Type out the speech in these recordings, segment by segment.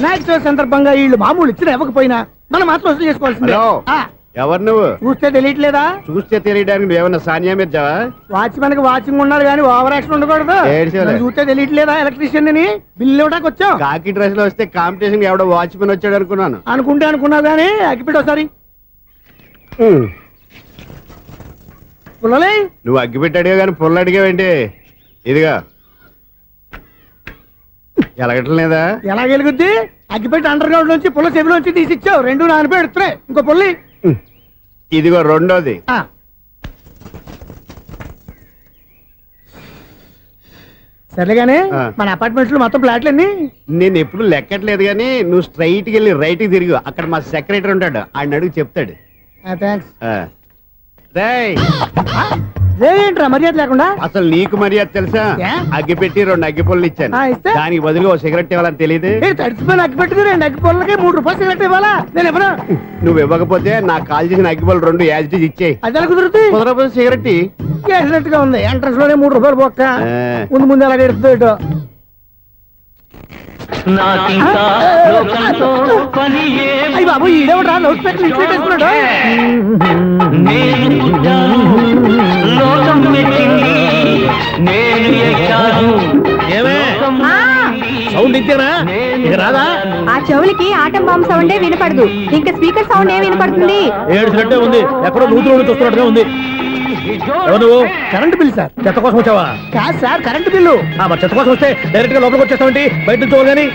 వినాయక చవితి సందర్భంగా వీళ్ళు మామూలు ఇచ్చిన ఇవ్వకపోయినా మనం మాత్రం వసూలు చేసుకోవాల్సిందే. హలో ఆ, ఎవరు నువ్వు? చూస్తే తెలియట్లేదా? చూస్తే తెలియడానికి నువ్వేమన్నా సానియా మీర్జావా? వాచ్మెన్కి వాచింగ్ ఉండాలి కానీ ఓవర్ యాక్షన్ ఉండకూడదు. ఏడ్చేలే. చూస్తే తెలియట్లేదా ఎలక్ట్రీషియన్ని బిల్లు ఇవ్వడానికి వచ్చాం కాకి డ్రెస్లో వస్తే కాంపిటీషన్ ఎవడో వాచ్మెన్ వచ్చాడు అనుకున్నాను. అనుకుంటే అనుకున్నావు కానీ అగ్గిపెట్టి ఒకసారి. పుల్లలే? నువ్వు అగ్గి పెట్టాడుగా కానీ పుల్ల అడిగావేంటి? ఇదిగా. ఎలగటం లేదా ఎలా గెలుగుద్ది అగ్గిపెట్టి అండర్ గ్రౌండ్ నుంచి పుల్ల చెవిలోంచి తీసి ఇచ్చావు రెండు నానిపోయి ఎడుతున్నాయి ఇంకో పుల్లి. ఇదిగో రెండోది. ఆ. సర్లేగానే ఆ. మన అపార్ట్మెంట్లో మొత్తం ప్లాట్లు అన్ని నేను ఎప్పుడు లెక్కట్లేదు కానీ నువ్వు స్ట్రైట్కి వెళ్ళి రైట్కి తిరిగి. అక్కడ మా సెక్రటరీ ఉంటాడు. ఆయన అడుగు చెప్తాడు. థ్యాంక్స్. రేయ్, ఏంట్రా మర్యాద లేకుండా అసలు నీకు మర్యాద తెలుసా ఏ? అగ్గి పెట్టి రెండు అగ్గి పుల్లలు ఇచ్చాను ఆ, ఇస్తే? దానికి బదులుగా ఓ సిగరెట్ ఇవ్వాలని తెలియదు ఏ తడిచిపోయిన అగ్గి పెట్టుకుని రెండు అగ్గి పొలకి మూడు రూపాయలు సిగరెట్ ఇవ్వాలా నేను ఇవ్వను నువ్వు ఇవ్వకపోతే నాకు కాల్ చేసిన అగ్గి పుల్లలు రెండు యాజ్ ఇచ్చేయి అది ఎలా కుదురుతుంది కుదరపోతే సిగరెట్ ఇయ్యి. చేసినట్టుగా ఉంది ఎంట్రన్స్లోనే మూడు రూపాయలు పోక్క ఆ. ముందు ముందు ఎలా ఎడుతుంది ఇటు నాకింకా లోకంతో పని ఏం అయ్యి బాబు ఈడేవడా లౌడ్ స్పీకర్ ఇంట్లో పెట్టేసుకున్నాడు నేను పుట్టాను సౌండ్ ఇచ్చారా ఇక రాదా? ఆ చెవులకి ఆటం బాంబు సౌండే వినపడదు. ఇంకా స్పీకర్ సౌండ్ ఏ వినపడుతుంది? ఏడుసినట్టే ఉంది. ఎక్కడో నూతులు ఉండి చూస్తున్నట్టుగా ఉంది. ఎవరు నువ్వు? Current bill sir. చెత్త కోసం వచ్చావా? కాదు సార్ కరెంట్ బిల్లు. ఆ, మరి చెత్త కోసం వస్తే డైరెక్ట్గా లోపలికి వచ్చేస్తావేంటి? బయట నుంచి కానీ?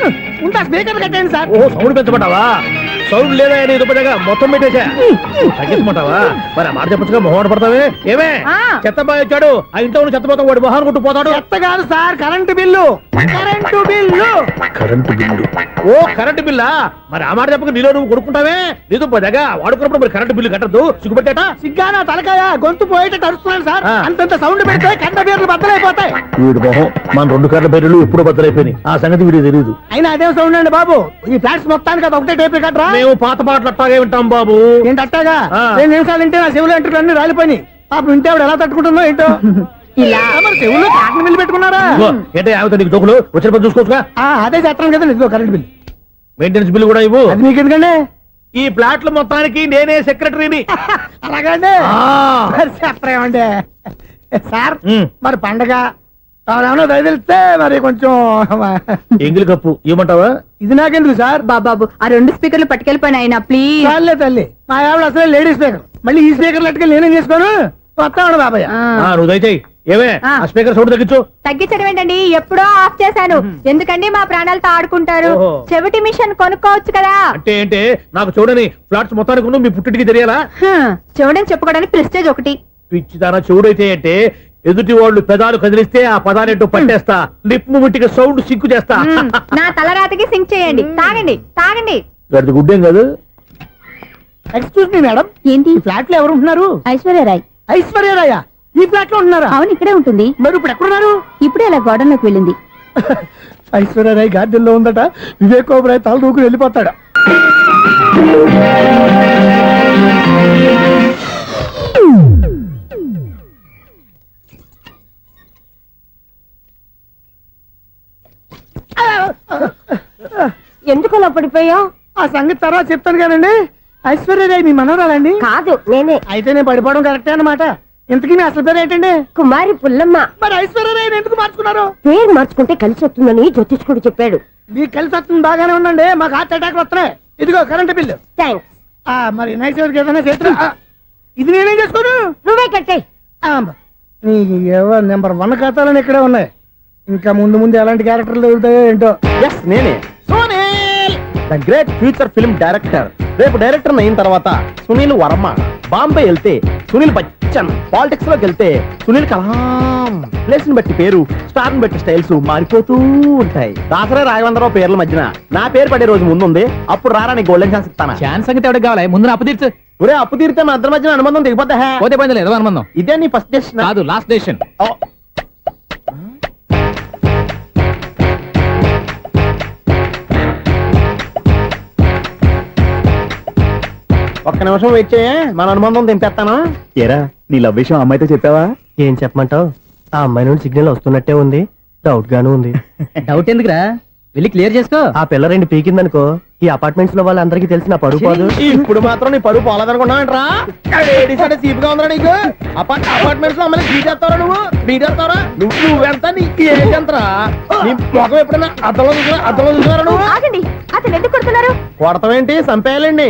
ఉంటా స్పీకర్ కట్టండి సార్. ఓ సౌండ్ పెంచమంటావా? సౌండ్ లేదా నీ దుబ్బగా మొత్తం పెట్టేశా. తగ్గించమంటావా? మరి ఆ మాట చెప్పచ్చుగా మొహమాట పడతావే? ఏమే? ఆ. చెత్త బాగా ఇచ్చాడు ఆ ఇంట్లో ఉన్న చెత్త మొత్తం వాడు మొహాన్ కొట్టు పోతాడు. చెత్త కాదు sir current bill. Current bill. Current bill. ఓ కరెంటు బిల్లా? మరి ఆ మాట చెప్పక నీలో నువ్వు కొడుకుంటావే? నీ దుబ్బగా వాడుకున్నప్పుడు మరి కరెంటు బిల్లు కట్టద్దు. సిగ్గుపెట్టాట సిగ్గానా తలకాయ? గొంతు పోయేటట్టు అరుస్తున్నాను సార్. అంతంత సౌండ్ పెడితే కంట బీర్లు బద్దలైపోతాయి. వీడు మొహం మన రెండు కర్ల పేర్లు ఎప్పుడో బద్దలైపోయినాయి. ఆ సంగతి వీడికి తెలియదు అయినా అదే సౌండ్ అండి బాబు. ఈ ఫ్లాట్స్ మొత్తానికి అది ఒకటే టైప్ కట్టరా? మేము పాత పాటలు అట్టాగే వింటాం బాబు. ఏంటి అట్టాగా. రెండు నిమిషాలు వింటే నా చెవులు ఎంటర్ అన్ని రాలిపోయినాయి. పాపం వింటే ఆవిడ ఎలా తట్టుకుంటుందో ఏంటో? ఇలా. మరి చెవుల్లో కాటన్ బిల్లు పెట్టుకున్నారా? ఏంటే నీకు దోకులు వచ్చిన పని చూసుకోవచ్చుగా? ఆ, అదే చేస్తాను కదా ఇదిగో కరెంట్ బిల్ మెయింటెనెన్స్ కూడా ఇవ్వు. అది మీకు ఎందుకండి? ఈ ప్లాట్ల మొత్తానికి నేనే సెక్రటరీని. అలాగండి చెప్పరేమండి? సార్. మరి పండగ దయదలిస్తే మరి కొంచెం ఎంగిలి కప్పు ఇవ్వమంటావా ఇది నాకెందుకు సార్? బాబాబు ఆ రెండు స్పీకర్లు పట్టుకెళ్ళిపోయిన ఆయన ప్లీజ్ చాలే తల్లి. మా ఆవిడ అసలే లేడీ స్పీకర్. మళ్ళీ ఈ స్పీకర్ లెట్టుకెళ్ళి నేనేం చేసుకోను? వస్తాడు బాబాయ్. ఆ, నువ్వు దయచేయి ఏమే ఆ. ఆ స్పీకర్ సౌండ్ తగ్గించు. తగ్గించడం ఏంటండి? ఎప్పుడో ఆఫ్ చేశాను. ఎందుకండి మా ప్రాణాలతో ఆడుకుంటారు. చెవిటి మిషన్ కొనుక్కోవచ్చు కదా. అంటే ఏంటే? నాకు చూడని ఫ్లాట్స్ మొత్తానికి మీ పుట్టింటికి తెలియాలా? హ్మ్, చెవిడని చెప్పుకోవడానికి ప్రెస్టేజ్ ఒకటి. పిచ్చి తన చెవుడైతే అంటే ఎదుటి వాళ్ళు పెదాలు కదిలిస్తే ఆ పదాలేంటో పట్టేస్తా. లిప్ ముట్టికి సౌండ్ సిక్కు చేస్తా. నా తలరాతకి సింక్ చేయండి. తాగండి. తాగండి. గడిది గుడ్డేం కాదు. ఎక్స్క్యూజ్ మీ మేడం ఏంటి? ఈ ఫ్లాట్లో ఎవరు ఉంటున్నారు? ఐశ్వర్యరాయ్ ఐశ్వర్యరాయ ఈ ఫ్లాట్లో ఉంటున్నారా? అవును ఇక్కడే ఉంటుంది. మరి ఇప్పుడు ఎక్కడున్నారు? ఇప్పుడే అలా గోడంలోకి వెళ్ళింది. ఐశ్వర్యరాయ్ గార్డెన్లో ఉందట. వివేక్ ఓబరాయ్ తల దూకుని వెళ్ళిపోతాడు. ఎందుకు అలా పడిపోయావు? ఆ సంగతి తర్వాత చెప్తాను కానండి. ఐశ్వర్యరాయ్ మీ మనవరాలండి. కాదు నేనే. అయితే నేను పడిపోవడం కరెక్టే అన్నమాట. ఇంతకీ మీ అసలు పేరు ఏంటండి? కుమారి పుల్లమ్మ. మరి ఐశ్వర్యరాయ్ ఎందుకు మార్చుకున్నారు? పేరు మార్చుకుంటే కలిసి వస్తుందని జ్యోతిష్కుడు చెప్పాడు. మీకు కలిసి వస్తుంది బాగానే ఉండండి మాకు హార్ట్ అటాక్ వస్తున్నాయి. ఇదిగో కరెంట్ బిల్లు థ్యాంక్స్ ఆ మరి నైట్ చవితికి ఏదైనా చేతులు? ఇది నేనేం చేసుకోను? నువ్వే కట్టే నెంబర్ వన్ ఖాతాలని ఇక్కడే ఉన్నాయి. ఇంకా ముందు ముందు ఎలాంటి క్యారెక్టర్లు దొరుకుతాయో ఏంటో? ఎస్ నేనే. The great future film director రేపు డైరెక్టర్ అయిన తర్వాత సునీల్ వర్మ. బాంబే వెళ్తే సునీల్ బచ్చన్. పాలిటిక్స్లోకి వెళ్తే సునీల్ కలాం. ప్లేస్ని బట్టి పేరు స్టార్ని బట్టి స్టైల్స్ మారిపోతూ ఉంటాయి. దాసరే రాఘవేంద్రరావు పేర్ల మధ్యన నా పేరు పడే రోజు ముందుంది. అప్పుడు రారా నీ గోల్డెన్ ఛాన్స్ ఇస్తానా? ఛాన్స్ సంగతి ఎవరికి కావాలి? ముందు నా అప్పు తీర్చు. ఒరే అప్పు తీరితే మన ఇద్దరి మధ్యన అనుబంధం దిగిపోతా పోతే పోయింది లేదు అనుబంధం. ఇదే నీ ఫస్ట్ డెస్టిన్ కాదు లాస్ట్ డెసిషన్ ఒక్క నిమిషం వెయిట్ చేయ. మన అనుబంధం దింపేస్తాను. ఏరా నీ లవ్ విషయం అమ్మాయితో చెప్పావా? ఏం చెప్పమంటావు? ఆ అమ్మాయి నుండి సిగ్నల్ వస్తున్నట్టే ఉంది. డౌట్ గాను ఉంది. డౌట్ ఎందుకురా? వెళ్ళి క్లియర్ చేసుకో. ఆ పిల్ల రెండు పీకిందనుకో ఈ అపార్ట్మెంట్స్లో వాళ్ళందరికీ తెలిసిన పరుగు పోదు. ఇప్పుడు మాత్రం నీ పరుగు పోలేదనుకున్నావేంట్రా లేడీస్ అంటే సీపుగా ఉందా నీకు. అపార్ట్ అపార్ట్మెంట్స్లో అమ్మని బీటేస్తారా నువ్వు? నువ్వు నువ్వెంత నీ ఏజ్ ఎంతరా నీ ముఖం ఎప్పుడైనా అద్దంలో చూసినా అద్దంలో చూసినారా నువ్వు? ఆగండి. అతను ఎందుకు కొడుతున్నారు? కొడతావేంటి? చంపేయాలండి.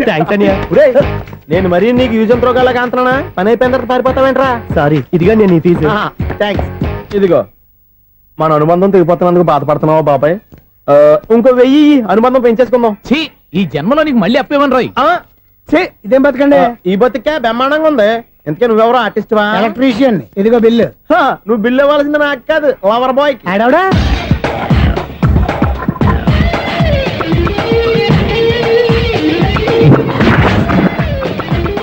థ్యాంక్స్ అనియా నేను మరీ నీకు యూజ్ ఎంతో గల కాంతనా పని అయిపోయిన తర్వాత పారిపోతావేంట్రా? సారీ ఇదిగా నేను తీసి థ్యాంక్స్ ఇదిగో మన అనుబంధం తెగిపోతున్నందుకు బాధపడుతున్నావా బాబాయ్? ఇంకో వెయ్యి అనుబంధం పెంచేసుకుందాం. ఛీ ఈ జన్మలో నీకు మళ్ళీ అప్పేమని రాయ్. ఆ, ఛీ, ఇదేం బతకండి? ఈ బతికే బ్రహ్మాండంగా ఉంది. ఎందుకే నువ్వెవరో ఆర్టిస్ట్ వా? ఎలక్ట్రీషియన్ ఇదిగో బిల్లు. హా, నువ్వు బిల్ ఇవ్వాల్సింది నాకు కాదు లవర్ బాయ్ ఆడవడా?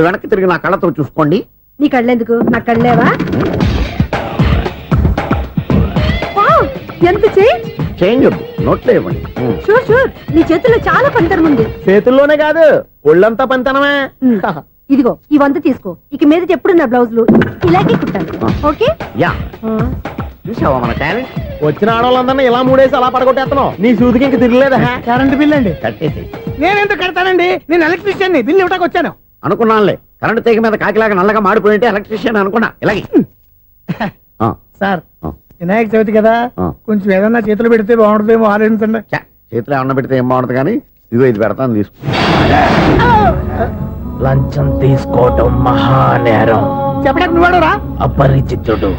ఇప్పుడు వెనక్కి తిరిగి నా కళ్ళతో చూసుకోండి. నీ కళ్ళెందుకు? నా కళ్ళేవా? వావ్, ఎంత చేంజ్? చేంజ్ వద్దు. నోట్లో ఇవ్వండి. Sure sure. నీ చేతుల్లో చాలా పంతరం ఉంది. చేతుల్లోనే కాదు ఒళ్ళంతా పంతనమే ఉమ్, ఇదిగో ఈ వంద తీసుకో. ఇక మీద ఎప్పుడు నా బ్లౌజులు? ఇలాగే కుట్టాను ఆ. ఓకే? యా. చూసావా మన టాలెంట్ వచ్చిన ఆడవాళ్ళందరినీ ఇలా మూడేసి అలా పడగొట్టేస్తున్నావు. నీ సూదికి ఇంక తిరగలేదా? కరెంట్ బిల్ అండి. కట్టేసి నేనెంత కడతానండి? నేను ఎలక్ట్రీషియన్ని బిల్లు ఇవ్వడానికి వచ్చాను. అనుకున్నానులే. కరెంట్ తీగ మీద కాకిలాగా నల్లగా మాడిపోయింటే ఎలక్ట్రీషియన్ అనుకున్నా. ఇలాగే. ఆ, సార్ ఆ. వినాయక చవితి కదా. ఆ. కొంచెం ఏదన్నా చేతులు పెడితే బాగుంటుందేమో ఆలోచించండి. ఛ, చేతిలో ఏమన్నా పెడితే ఏం బాగుంటుంది కానీ ఇదిగో ఇది పెడతాను తీసుకో. లంచం తీసుకోవటం మహానేరం. చెప్పడానికి నువ్వాడరా అపరిచితుడు.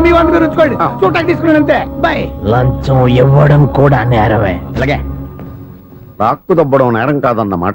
మీ మీరు ఉంచుకోండి చూడటానికి తీసుకున్నాను అంతే. బాయ్. లంచం ఇవ్వడం కూడా నేరమే. ఇలాగే రాక్కు దబ్బడం నేరం కాదన్నమాట.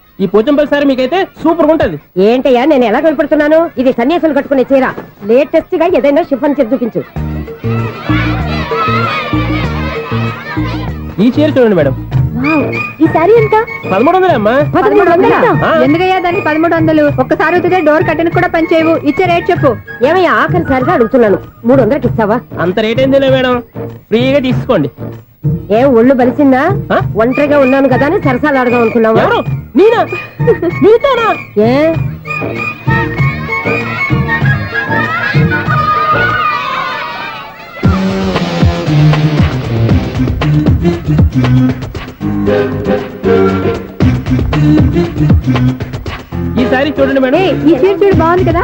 ఈ పోచంపల్లి సారి మీకైతే సూపర్ ఉంటది ఏంటయ్యా నేను ఎలా కనపడుతున్నాను? ఇది సన్యాసులు కట్టుకునే చీర. లేటెస్ట్గా ఏదైనా షిఫన్ చేసి చూపించు. ఈ చీర చూడండి మేడం. ఈ సారీ ఎంత? పదమూడు వందలే అమ్మా. పదమూడు వందలా. ఎందుకయ్యా దానికి పదమూడు వందలు ఒక్కసారి అవుతుందే డోర్ కట్టను కూడా పనిచేయవు. ఇచ్చే రేట్ చెప్పు. ఏమయ్యా ఆఖరిసారిగా అడుగుతున్నాను. మూడు వందలకి ఇస్తావా? అంత రేట్ ఏందిలే మేడం? ఫ్రీగా తీసుకోండి. ఏం ఒళ్ళు బలిసిందా? ఒంటరిగా ఉన్నాను కదా అని సరసాలు అడదాం అనుకున్నావా? నేనా నీతోనా ఏ? ఈ సారీ చూడండి మేడం. ఈ చీర చూడు బాగుంది కదా?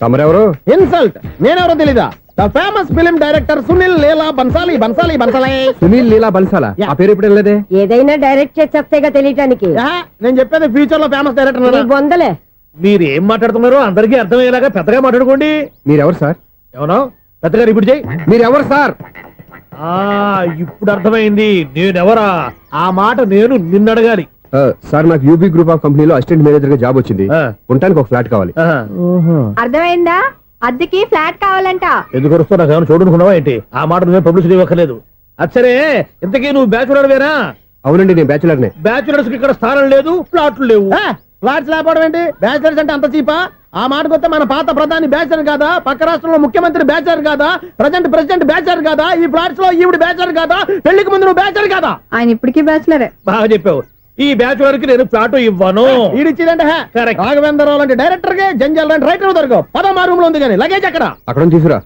తమరెవరు? ఇన్సల్ట్ నేనెవరో తెలీదా? The famous film director Sunil Leela Bansali Bansali Bansali. Sunil Leela బన్సాలా? ఆ పేరు ఇప్పుడు వెళ్ళలేదే? ఏదైనా డైరెక్ట్ చేసేస్తేగా తెలియటానికి. నేను చెప్పేది ఫ్యూచర్లో ఫేమస్ డైరెక్టర్ బొందలే మీరు ఏం మాట్లాడుతున్నారో అందరికీ అర్థమయ్యేలాగా పెద్దగా మాట్లాడుకోండి. మీరెవరు సార్? ఏమన్నా పెద్దగా రిపీట్ చేయి. మీరెవరు సార్? ఆ ఇప్పుడు అర్థమైంది. నేనెవరా? ఆ మాట నేను నిన్ను అడగాలి ఆ, సార్ నాకు యూబీ గ్రూప్ ఆఫ్ కంపెనీలో అసిస్టెంట్ మేనేజర్గా జాబ్ వచ్చింది. ఆ. ఉండటానికి ఒక ఫ్లాట్ కావాలి. ఆహా. అర్థమైందా? అద్దెకి ఫ్లాట్ కావాలంట. ఎందుకు వస్తున్నా నాకు ఏమైనా చూడనుకున్నావా ఏంటి? ఆ మాట నువ్వే పబ్లిసిటీ ఇవ్వక్కర్లేదు. అచ్చరే ఇంతకీ నువ్వు బ్యాచులర్ వేరా అవునండి నేను బ్యాచులర్ నే. బ్యాచులర్స్కి ఇక్కడ స్థానం లేదు ప్లాట్లు లేవు. ఫ్లాట్స్ లేకపోవడం ఏంటి? బ్యాచిలర్స్ అంటే అంత చీపా? ఆ మాటకొస్తే మన పాత ప్రధాని బ్యాచర్ కాదా? పక్క రాష్ట్రంలో ముఖ్యమంత్రి బ్యాచర్ కాదా? ప్రజెంట్ ప్రెసిడెంట్ బ్యాచర్ కాదా? ఈ ఫ్లాట్స్లో ఈవిడ బ్యాచర్ కాదా? పెళ్ళికి ముందు నువ్వు బ్యాచర్ కాదా? ఆయన ఇప్పటికీ బ్యాచులరే బాగా చెప్పావు. ఈ బ్యాచులర్కి నేను ప్లాట్ ఇవ్వను. Correct. రాఘవేంద్రరావు లాంటి డైరెక్టర్కి జంజల్ లాంటి రైటర్ దొరకవు. పదమా రూమ్లో ఉంది కానీ లగేజ్ అక్కడ అక్కడ నుంచి తీసుకురా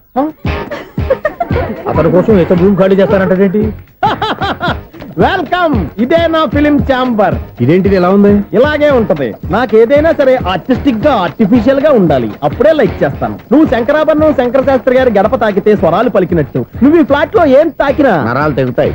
అతని కోసం ఎంత భూమి ఖాళీ చేస్తానంటే వెల్కమ్ ఇదే నా ఫిలిం ఛాంబర్ ఇదేంటిది ఎలా ఉంది? ఇలాగే ఉంటది. నాకు ఏదైనా సరే ఆర్టిస్టిక్గా ఆర్టిఫిషియల్గా ఉండాలి. అప్పుడే లైక్ చేస్తాను. నువ్వు శంకరాభరణం శంకర శాస్త్రి గారి గడప తాకితే స్వరాలు పలికినట్టు. నువ్వు ఈ ఫ్లాట్లో ఏం తాకినా? నరాలు తెగుతాయి.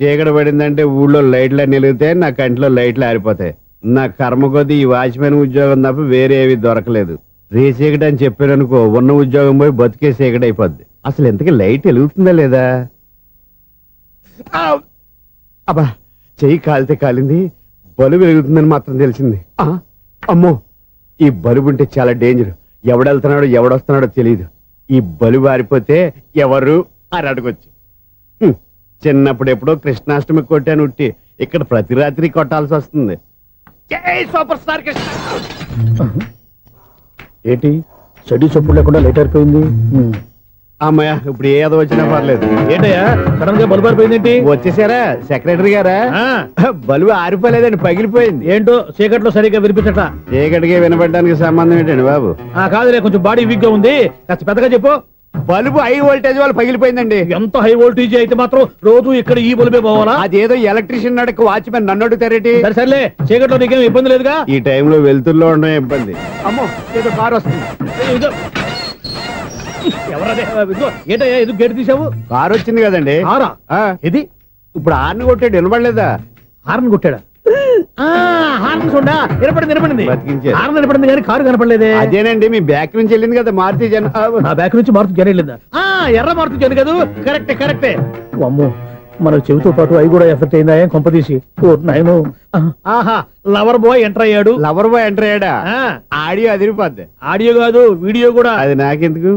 చీకటి పడిందంటే ఊళ్ళో లైట్లు అన్ని వెలిగితే నా కంటిలో లైట్లు ఆరిపోతాయి. నా కర్మ కొద్దీ ఈ వాచ్మెన్ ఉద్యోగం తప్ప వేరే ఏవి దొరకలేదు. రే చీకటి అని చెప్పారనుకో ఉన్న ఉద్యోగం పోయి బతికే చీకటి అయిపోద్ది. అసలు ఇంతకీ లైట్ వెలుగుతుందా లేదా! అబ్బా చెయ్యి కాలితే కాలింది బలుబు వెలుగుతుందని మాత్రం తెలిసింది. ఆ! అమ్మో! ఈ బలుబు ఉంటే చాలా డేంజర్. ఎవడెళ్తున్నాడో ఎవడొస్తున్నాడో తెలియదు ఈ బలుబు ఆరిపోతే ఎవరు? అని అడగొచ్చు. చిన్నప్పుడు ఎప్పుడో కృష్ణాష్టమి కొట్టాను ఉట్టి. ఇక్కడ ప్రతి రాత్రి కొట్టాల్సి వస్తుంది. జై సూపర్ స్టార్ కృష్ణ. ఏంటి? చెడు చప్పుడు లేకుండా లేట్ అయిపోయింది? అమ్మయ్య ఇప్పుడు ఏదో వచ్చినా పర్లేదు. ఏంటయ్యా? సడన్గా బల్బు అయిపోయింది ఏంటి? వచ్చేసారా? సెక్రటరీ గారా? ఆ, బలుబు ఆరిపోలేదండి పగిలిపోయింది. ఏంటో చీకట్లో సరిగ్గా వినిపించట చీకటికి వినపడడానికి సంబంధం ఏంటండి బాబు? ఆ కాదులే కొంచెం బాడీ వీక్గా ఉంది. కాస్త పెద్దగా చెప్పు. బలుబు హై వోల్టేజ్ వాళ్ళు పగిలిపోయిందండి. ఎంత హై వోల్టేజ్ అయితే మాత్రం రోజు ఇక్కడ ఈ బల్బే పోవాలా? అదేదో ఎలక్ట్రీషియన్ నడక వాచ్మెన్ నన్ను అడుగుతారేటి? సరే సర్లే చీకట్లో నీకేం ఇబ్బంది లేదుగా? ఈ టైంలో వెళ్తుల్లో ఉండడం ఇబ్బంది. అమ్మో ఏదో కారు వస్తుంది. ఇదో. ఎవరదే? ఇదిగో, ఏంటయ్యా ఎందుకు గేట్ తీసావు కారు వచ్చింది కదండి. ఆరా ఆ, ఇది ఇప్పుడు ఆర్ని కొట్టాడు వినపడలేదా? హార్న్ కొట్టాడా? హార్న్ చూడా వినపడింది వినపడింది బతికించారు. హార్న్ వినపడింది కానీ కారు కనపడలేదే. అదేనండి మీ బ్యాక్ నుంచి వెళ్ళింది కదా మారుతి జన ఆ, నా బ్యాక్ నుంచి మారుతు జన వెళ్ళిందా? ఆ ఎర్ర మారుతు జన కదా. కరెక్టే కరెక్టే. అమ్మో మన చెవితో పాటు అవి కూడా ఎఫెక్ట్ అయిందా? ఏం కొంపదీసి ఓ నాయను. ఆహా లవర్ బాయ్ ఎంటర్ అయ్యాడు. లవర్ బాయ్ ఎంటర్ అయ్యాడా? ఆ, ఆడియో అదిరిపోద్ది. ఆడియో కాదు వీడియో కూడా. అది నాకెందుకు?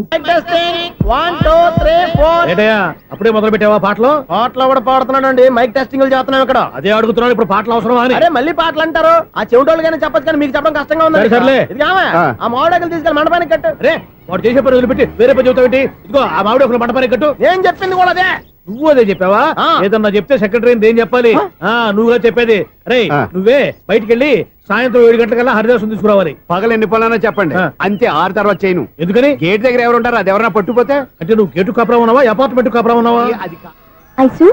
వన్ టూ త్రీ ఫోర్ ఏంటయ్యా అప్పుడే మొదలు పెట్టావా పాటలు? పాటలు కూడా పాడుతున్నాడు అండి మైక్ టెస్టింగ్ చేస్తున్నాం ఇక్కడ. అదే అడుగుతున్నాను ఇప్పుడు పాటలు అవసరమా అని. అరే మళ్ళీ పాటలు అంటారు. ఆ చెవిటోళ్ళు కానీ చెప్పచ్చు కానీ మీకు చెప్పడం కష్టంగా ఉంది సరే, సర్లే. ఇది కావా? ఆ. మామిడాకులు తీసుకెళ్ళి మండపానికి కట్టు. రే వాడు చేసే పని వదిలిపెట్టి వేరే పని చెబుతావు ఏంటి ఇదిగో ఆ మామిడి ఒక మంటపానికి కట్టు. నేను చెప్పింది కూడా అదే. నువ్వు అదే చెప్పావా. ఏదన్నా చెప్తే సెక్రటరీ ఏం చెప్పాలి? ఆ నువ్వుగా చెప్పేది. రే. నువ్వే బయటికి వెళ్ళి సాయంత్రం ఏడు గంటలకల్లా హరిదాసం తీసుకురావాలి. పగలు ఎన్ని పనులన్నా చెప్పండి. అంతే ఆరు తర్వాత చేయను. ఎందుకని? గేట్ దగ్గర ఎవరు ఉంటారు అది ఎవరన్నా పట్టుపోతే అంటే నువ్వు గేటు కాపురా ఉన్నావా? అపార్ట్మెంట్ కాపురా ఉన్నావా? ఐసు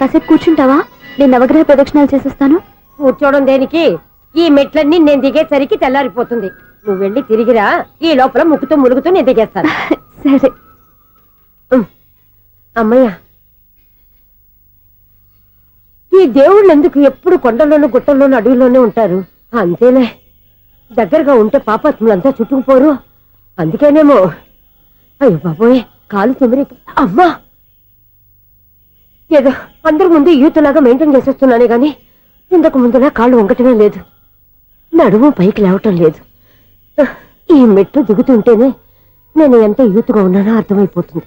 కాసేపు కూర్చుంటావా? నేను నవగ్రహ ప్రదక్షిణాలు చేసేస్తాను. కూర్చోవడం దేనికి? ఈ మెట్లన్నీ నేను దిగేసరికి తెల్లారిపోతుంది. నువ్వు వెళ్ళి తిరిగిరా ఈ లోపల ముక్కుతూ ములుగుతూ నేను దిగేస్తాను. సరే. అమ్మయ్య. ఈ దేవుళ్ళు ఎందుకు ఎప్పుడు కొండల్లోనూ గుట్టల్లోనూ అడవిలోనే ఉంటారు? అంతేలే. దగ్గరగా ఉంటే పాపాత్ములంతా చుట్టుకుపోరు. అందుకేనేమో. అయ్యో బాబోయ్ కాలు తొమ్మిరి అమ్మా! ఏదో అందరి ముందు యూత్లాగా మెయింటైన్ చేసేస్తున్నానే గాని ఇంతకు ముందులా కాళ్ళు వంకటమే లేదు. నడుము పైకి లేవటం లేదు. ఈ మెట్లు దిగుతుంటేనే నేను ఎంత యూత్గా ఉన్నానో అర్థమైపోతుంది.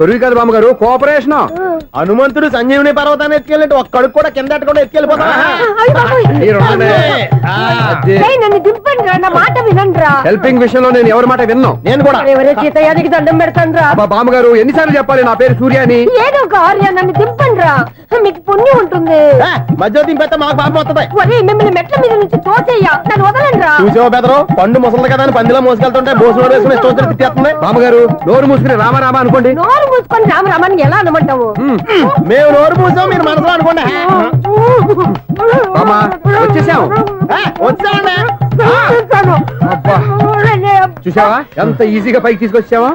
కొరువు కాదు బామ్మగారు కోఆపరేషన్. హనుమంతుడు సంజీవుని పర్వతాన్ని ఎత్తుకెళ్ళినట్టు ఒక్కడికి కూడా కింద కూడా ఎత్తుకెళ్ళిపోతా. నన్ను దింపండి రా నా మాట వినండి రా హెల్పింగ్ విషయంలో నేను ఎవరి మాట విన్నాను నేను కూడా. ఎవరే సీతయ్యానికి దండం పెడతాను రా అబ్బా బామ్మగారు ఎన్నిసార్లు చెప్పాలి నా పేరు సూర్య అని ఏదో ఒక ఆర్య నన్ను దింపండి రా మీకు పుణ్యం ఉంటుంది. దింపేస్తే మాకు పాపం వస్తుంది. ఒరే మిమ్మల్ని మెట్ల మీద నుంచి తోసేయ్యా. నన్ను వదలండి రా చూసావా బెదరు? పండు ముసలి కదా అని పందిలో మోసుకెళ్తుంటే బోసులో వేసుకుని నోరు మూసుకుని రామ రామ అనుకోండి. నోరు మూసుకొని రామరామాన్ని ఎలా అనమంటావు? మేము నోరు మూసాం మీరు మనసులో అనుకోండి. వచ్చేసాం. వచ్చామండి చూసావా? ఎంత ఈజీగా పైకి తీసుకొచ్చావా?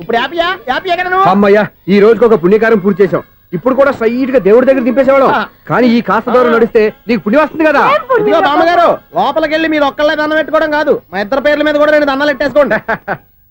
ఇప్పుడు హ్యాపీయా హ్యాపీ ఎక్కడ నువ్వు? అమ్మయ్యా ఈ రోజుకి ఒక పుణ్యకారం పూర్తి చేసాం ఇప్పుడు కూడా స్ట్రైట్గా దేవుడి దగ్గర దింపేసేవాళ్ళం. కానీ ఈ కాస్త దూరం నడిస్తే నీకు పుణ్యం వస్తుంది కదా? బామ్మగారు లోపలికి వెళ్ళి మీరు ఒక్కళ్ళే దండం పెట్టుకోవడం కాదు. మా ఇద్దరు పేర్ల మీద కూడా రెండు దండాలు ఎట్టేసుకోండి.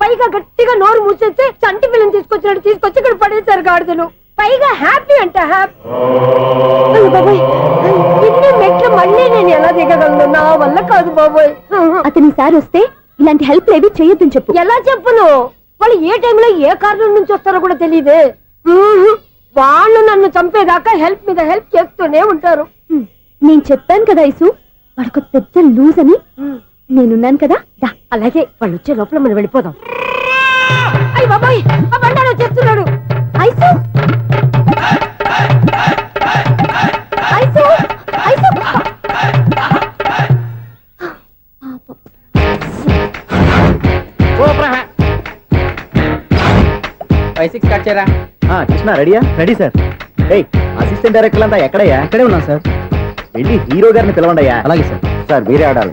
పైగా గట్టిగా నోరు మూసేస్తే చంటి పిల్లని తీసుకొచ్చినట్టు తీసుకొచ్చి ఇక్కడ పడేశారు గాడిదలు. పైగా హ్యాపీ అంట హ్యాపీ ఇన్ని మెట్లు మళ్ళీ నేను ఎలా దిగగలను? నా వల్ల కాదు బాబోయ్. అతని సారి వస్తే ఇలాంటి హెల్ప్ లేవి చేయొద్దని చెప్పు. ఎలా చెప్పును? వాళ్ళు ఏ టైంలో ఏ కారణం నుంచి వస్తారో కూడా తెలియదే. వాళ్ళు నన్ను చంపేదాకా హెల్ప్ మీద హెల్ప్ చేస్తూనే ఉంటారు. నేను చెప్పాను కదా ఐసు వాడికి పెద్ద లూజ్ అని నేనున్నాను కదా? దా అలాగే వాళ్ళు వచ్చే లోపల మనం వెళ్ళిపోదాం. అయ్య బాబాయ్ ఆ బండారు వచ్చేస్తున్నాడు. ఐసు! ఐసు! ఐసు! కృష్ణ రెడీయా? Ready sir. ఏయ్ అసిస్టెంట్ డైరెక్టర్ అంతా ఎక్కడయ్యా? ఇక్కడే ఉన్నా సార్. వెళ్ళి హీరో గారిని పిలవండి అయ్యా అలాగే సార్. సార్ మీరే ఆడాలి.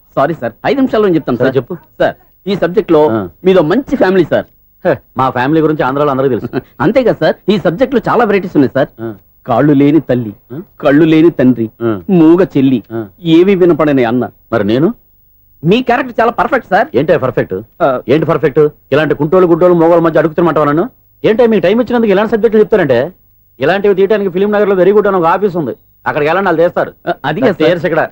సారీ సార్ ఐదు నిమిషాల్లో చెప్తాను సరే, చెప్పు. సార్ ఈ సబ్జెక్ట్లో. మీదో మంచి ఫ్యామిలీ సార్. మా ఫ్యామిలీ గురించి ఆంధ్రాలో అందరికీ తెలుసు. అంతే కదా సార్ ఈ సబ్జెక్ట్లో చాలా వెరైటీస్ ఉన్నాయి సార్. కాళ్ళు లేని తల్లి? కళ్ళు లేని తండ్రి మూగ చెల్లి. ఏవి వినపడని అన్న. మరి నేను? మీ క్యారెక్టర్ చాలా పర్ఫెక్ట్ సార్. ఏంటే పర్ఫెక్ట్ ఏంటి పర్ఫెక్ట్ ఇలాంటి కుంటోలు గుడ్డోలు మోగోళ్ళ మధ్య అడుగుతున్నమాట నన్ను? ఏంటే మీకు టైం ఇచ్చినందుకు ఇలాంటి సబ్జెక్టులు చెప్తారంటే? ఇలాంటివి తీయడానికి ఫిలిం నగర్లో వెరీ గుడ్ అని ఒక ఆఫీస్ ఉంది. అక్కడికి వెళ్ళండి వాళ్ళు చేస్తారు. అది కాదు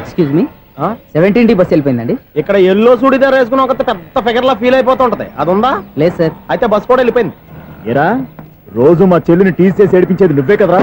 Excuse me seventeen D bus వెళ్ళిపోయిందండి. ఇక్కడ ఎల్లో చూడిదార్ వేసుకుని ఒక పెద్ద ఫిగర్ లా ఫీల్ అయిపోతుంటది. అది ఉందా లేదు సార్. అయితే బస్ కూడా వెళ్ళిపోయింది. ఏరా? రోజు మా చెల్లిని టీస్ చేసి ఏడిపించేది నువ్వే కదరా?